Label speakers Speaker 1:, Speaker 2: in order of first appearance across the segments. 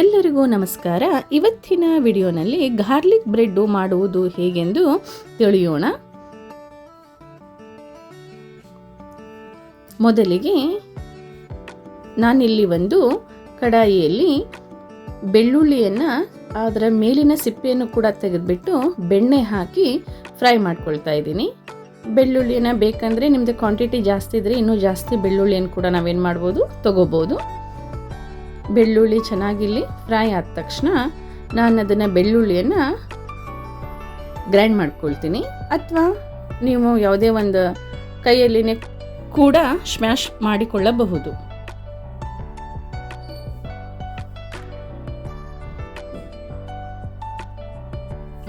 Speaker 1: ಎಲ್ಲರಿಗೂ ನಮಸ್ಕಾರ. ಇವತ್ತಿನ ವಿಡಿಯೋನಲ್ಲಿ ಗಾರ್ಲಿಕ್ ಬ್ರೆಡ್ ಮಾಡುವುದು ಹೇಗೆಂದು ತಿಳಿಯೋಣ. ಮೊದಲಿಗೆ ನಾನಿಲ್ಲಿ ಒಂದು ಕಡಾಯಿಯಲ್ಲಿ ಬೆಳ್ಳುಳ್ಳಿಯನ್ನು, ಅದರ ಮೇಲಿನ ಸಿಪ್ಪೆಯನ್ನು ಕೂಡ ತೆಗೆದುಬಿಟ್ಟು ಬೆಣ್ಣೆ ಹಾಕಿ ಫ್ರೈ ಮಾಡ್ಕೊಳ್ತಾ ಇದ್ದೀನಿ. ಬೆಳ್ಳುಳ್ಳಿನ ಬೇಕಂದರೆ ನಿಮ್ಮದು ಕ್ವಾಂಟಿಟಿ ಜಾಸ್ತಿ ಇದ್ದರೆ ಇನ್ನೂ ಜಾಸ್ತಿ ಬೆಳ್ಳುಳ್ಳಿಯನ್ನು ಕೂಡ ನಾವೇನು ಮಾಡ್ಬೋದು? ತಗೋಬೋದು. ಬೆಳ್ಳುಳ್ಳಿ ಚೆನ್ನಾಗಿಲ್ಲಿ ಫ್ರೈ ಆದ ತಕ್ಷಣ ನಾನು ಅದನ್ನು ಬೆಳ್ಳುಳ್ಳಿಯನ್ನು ಗ್ರೈಂಡ್ ಮಾಡ್ಕೊಳ್ತೀನಿ. ಅಥವಾ ನೀವು ಯಾವುದೇ ಒಂದು ಕೈಯಲ್ಲಿನೇ ಕೂಡ ಸ್ಮ್ಯಾಶ್ ಮಾಡಿಕೊಳ್ಳಬಹುದು.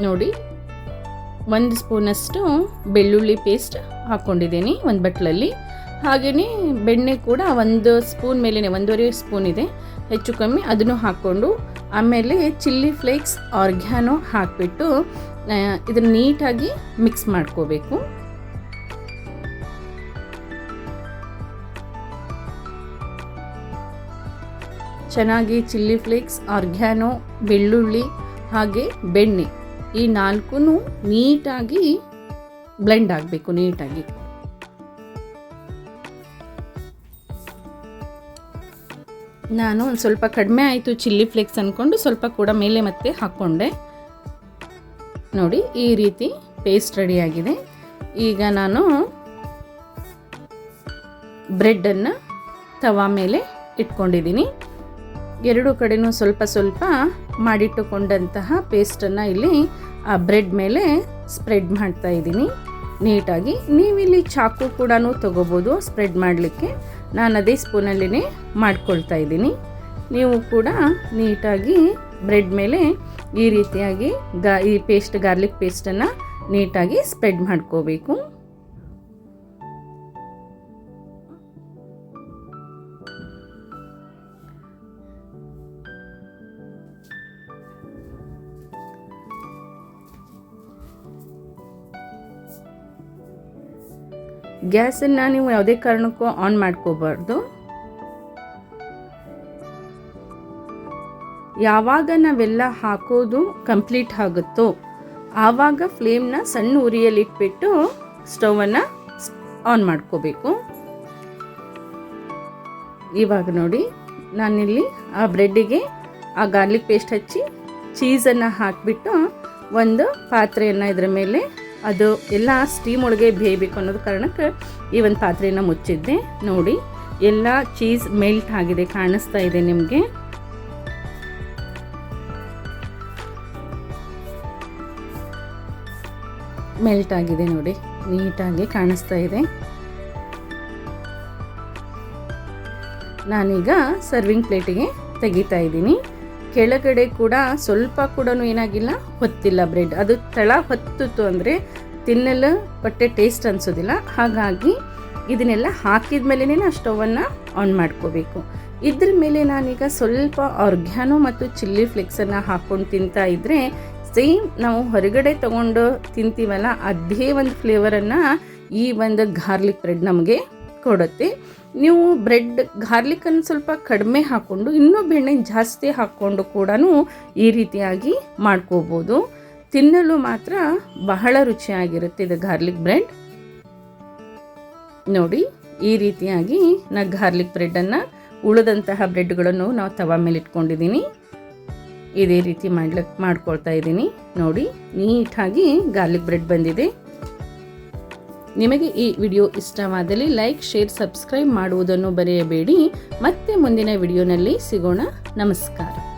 Speaker 1: ನೋಡಿ, ಒಂದು ಸ್ಪೂನಷ್ಟು ಬೆಳ್ಳುಳ್ಳಿ ಪೇಸ್ಟ್ ಹಾಕ್ಕೊಂಡಿದ್ದೀನಿ ಒಂದು ಬಟ್ಲಲ್ಲಿ ಹಾಗೆಯೇ ಬೆಣ್ಣೆ ಕೂಡ ಒಂದು ಸ್ಪೂನ್ ಮೇಲೇ ಒಂದೂವರೆ ಸ್ಪೂನ್ ಇದೆ. ಹೆಚ್ಚು ಕಮ್ಮಿ ಅದನ್ನು ಹಾಕ್ಕೊಂಡು, ಆಮೇಲೆ ಚಿಲ್ಲಿ ಫ್ಲೇಕ್ಸ್ ಆರ್ಗ್ಯಾನೋ ಹಾಕಿಬಿಟ್ಟು ಇದನ್ನು ನೀಟಾಗಿ ಮಿಕ್ಸ್ ಮಾಡ್ಕೋಬೇಕು. ಚೆನ್ನಾಗಿ ಚಿಲ್ಲಿ ಫ್ಲೇಕ್ಸ್, ಆರ್ಗ್ಯಾನೋ, ಬೆಳ್ಳುಳ್ಳಿ ಹಾಗೆ ಬೆಣ್ಣೆ ಈ ನಾಲ್ಕು ನೀಟಾಗಿ ಬ್ಲೆಂಡ್ ಆಗಬೇಕು, ನೀಟಾಗಿ. ನಾನು ಒಂದು ಸ್ವಲ್ಪ ಕಡಿಮೆ ಆಯಿತು ಚಿಲ್ಲಿ ಫ್ಲೇಕ್ಸ್ ಅಂದ್ಕೊಂಡು ಸ್ವಲ್ಪ ಕೂಡ ಮೇಲೆ ಮತ್ತೆ ಹಾಕ್ಕೊಂಡೆ ನೋಡಿ, ಈ ರೀತಿ ಪೇಸ್ಟ್ ರೆಡಿಯಾಗಿದೆ ಈಗ ನಾನು ಬ್ರೆಡ್ಡನ್ನು ತವಾ ಮೇಲೆ ಇಟ್ಕೊಂಡಿದ್ದೀನಿ. ಎರಡು ಕಡೆನೂ ಸ್ವಲ್ಪ ಸ್ವಲ್ಪ ಮಾಡಿಟ್ಟುಕೊಂಡಂತಹ ಪೇಸ್ಟನ್ನು ಇಲ್ಲಿ ಆ ಬ್ರೆಡ್ ಮೇಲೆ ಸ್ಪ್ರೆಡ್ ಮಾಡ್ತಾ ಇದ್ದೀನಿ. ನೀಟಾಗಿ ನೀವಿಲ್ಲಿ ಚಾಕು ಕೂಡ ತಗೋಬೋದು ಸ್ಪ್ರೆಡ್ ಮಾಡಲಿಕ್ಕೆ. ನಾನು ಅದೇ ಸ್ಪೂನಲ್ಲಿನೇ ಮಾಡ್ಕೊಳ್ತಾ ಇದ್ದೀನಿ. ನೀವು ಕೂಡ ನೀಟಾಗಿ ಬ್ರೆಡ್ ಮೇಲೆ ಈ ರೀತಿಯಾಗಿ ಗಾ ಈ ಪೇಸ್ಟ್, ಗಾರ್ಲಿಕ್ ಪೇಸ್ಟನ್ನು ನೀಟಾಗಿ ಸ್ಪ್ರೆಡ್ ಮಾಡ್ಕೋಬೇಕು. ಗ್ಯಾಸನ್ನು ನೀವು ಯಾವುದೇ ಕಾರಣಕ್ಕೂ ಆನ್ ಮಾಡ್ಕೋಬಾರ್ದು. ಯಾವಾಗ ನಾವೆಲ್ಲ ಹಾಕೋದು ಕಂಪ್ಲೀಟ್ ಆಗುತ್ತೋ, ಆವಾಗ ಫ್ಲೇಮ್ನ ಸಣ್ಣ ಉರಿಯಲ್ಲಿಟ್ಬಿಟ್ಟು ಸ್ಟವನ್ನು ಆನ್ ಮಾಡ್ಕೋಬೇಕು. ಇವಾಗ ನೋಡಿ, ನಾನಿಲ್ಲಿ ಆ ಬ್ರೆಡ್ಡಿಗೆ ಆ ಗಾರ್ಲಿಕ್ ಪೇಸ್ಟ್ ಹಚ್ಚಿ ಚೀಸನ್ನು ಹಾಕಿಬಿಟ್ಟು ಒಂದು ಪಾತ್ರೆಯನ್ನು ಇದರ ಮೇಲೆ ಅದು ಎಲ್ಲ ಸ್ಟೀಮ್ ಒಳಗೆ ಬೇಯಬೇಕು ಅನ್ನೋದು ಕಾರಣಕ್ಕೆ ಈ ಒಂದು ಪಾತ್ರೆಯನ್ನು ಮುಚ್ಚಿದ್ದೆ. ನೋಡಿ, ಎಲ್ಲ ಚೀಸ್ ಮೆಲ್ಟ್ ಆಗಿದೆ, ಕಾಣಿಸ್ತಾ ಇದೆ ನಿಮಗೆ. ಮೆಲ್ಟ್ ಆಗಿದೆ ನೋಡಿ, ನೀಟಾಗಿ ಕಾಣಿಸ್ತಾ ಇದೆ. ನಾನೀಗ ಸರ್ವಿಂಗ್ ಪ್ಲೇಟಿಗೆ ತೆಗಿತಾ ಇದ್ದೀನಿ. ಕೆಳಗಡೆ ಕೂಡ ಸ್ವಲ್ಪ ಕೂಡ ಏನಾಗಿಲ್ಲ, ಹೊತ್ತಿಲ್ಲ ಬ್ರೆಡ್ ಅದು ತಳ ಹೊತ್ತಿತ್ತು ಅಂದರೆ ತಿನ್ನಲು ಹೊಟ್ಟೆ ಟೇಸ್ಟ್ ಅನಿಸೋದಿಲ್ಲ. ಹಾಗಾಗಿ ಇದನ್ನೆಲ್ಲ ಹಾಕಿದ ಮೇಲೇ ಆ ಸ್ಟವನ್ನು ಆನ್ ಮಾಡ್ಕೋಬೇಕು. ಇದ್ರ ಮೇಲೆ ನಾನೀಗ ಸ್ವಲ್ಪ ಆರ್ಗ್ಯಾನೋ ಮತ್ತು ಚಿಲ್ಲಿ ಫ್ಲೆಕ್ಸನ್ನು ಹಾಕ್ಕೊಂಡು ತಿಂತಾ ಇದ್ದರೆ ಸೇಮ್ ನಾವು ಹೊರಗಡೆ ತಗೊಂಡು ತಿಂತೀವಲ್ಲ, ಅದೇ ಒಂದು ಫ್ಲೇವರನ್ನು ಈ ಒಂದು ಗಾರ್ಲಿಕ್ ಬ್ರೆಡ್ ನಮಗೆ ಕೊಡುತ್ತೆ. ನೀವು ಬ್ರೆಡ್ ಗಾರ್ಲಿಕನ್ನು ಸ್ವಲ್ಪ ಕಡಿಮೆ ಹಾಕ್ಕೊಂಡು ಇನ್ನೂ ಬೆಣ್ಣೆ ಜಾಸ್ತಿ ಹಾಕ್ಕೊಂಡು ಕೂಡ ಈ ರೀತಿಯಾಗಿ ಮಾಡ್ಕೋಬೋದು. ತಿನ್ನಲು ಮಾತ್ರ ಬಹಳ ರುಚಿಯಾಗಿರುತ್ತೆ ಇದು ಗಾರ್ಲಿಕ್ ಬ್ರೆಡ್. ನೋಡಿ, ಈ ರೀತಿಯಾಗಿ ನಾ ಗಾರ್ಲಿಕ್ ಬ್ರೆಡ್ಡನ್ನು ಉಳಿದಂತಹ ಬ್ರೆಡ್ಗಳನ್ನು ನಾವು ತವಾ ಮೇಲೆ ಇಟ್ಕೊಂಡಿದ್ದೀನಿ. ಇದೇ ರೀತಿ ಮಾಡ್ಲಿಕ್ಕೆ ಮಾಡ್ಕೊಳ್ತಾ ಇದ್ದೀನಿ. ನೋಡಿ, ನೀಟಾಗಿ ಗಾರ್ಲಿಕ್ ಬ್ರೆಡ್ ಬಂದಿದೆ. ನಿಮಗೆ ಈ ವಿಡಿಯೋ ಇಷ್ಟವಾದಲ್ಲಿ ಲೈಕ್ ಶೇರ್ ಸಬ್ಸ್ಕ್ರೈಬ್ ಮಾಡುವುದನ್ನು ಬರೆಯಬೇಡಿ. ಮತ್ತೆ ಮುಂದಿನ ವಿಡಿಯೋನಲ್ಲಿ ಸಿಗೋಣ. ನಮಸ್ಕಾರ.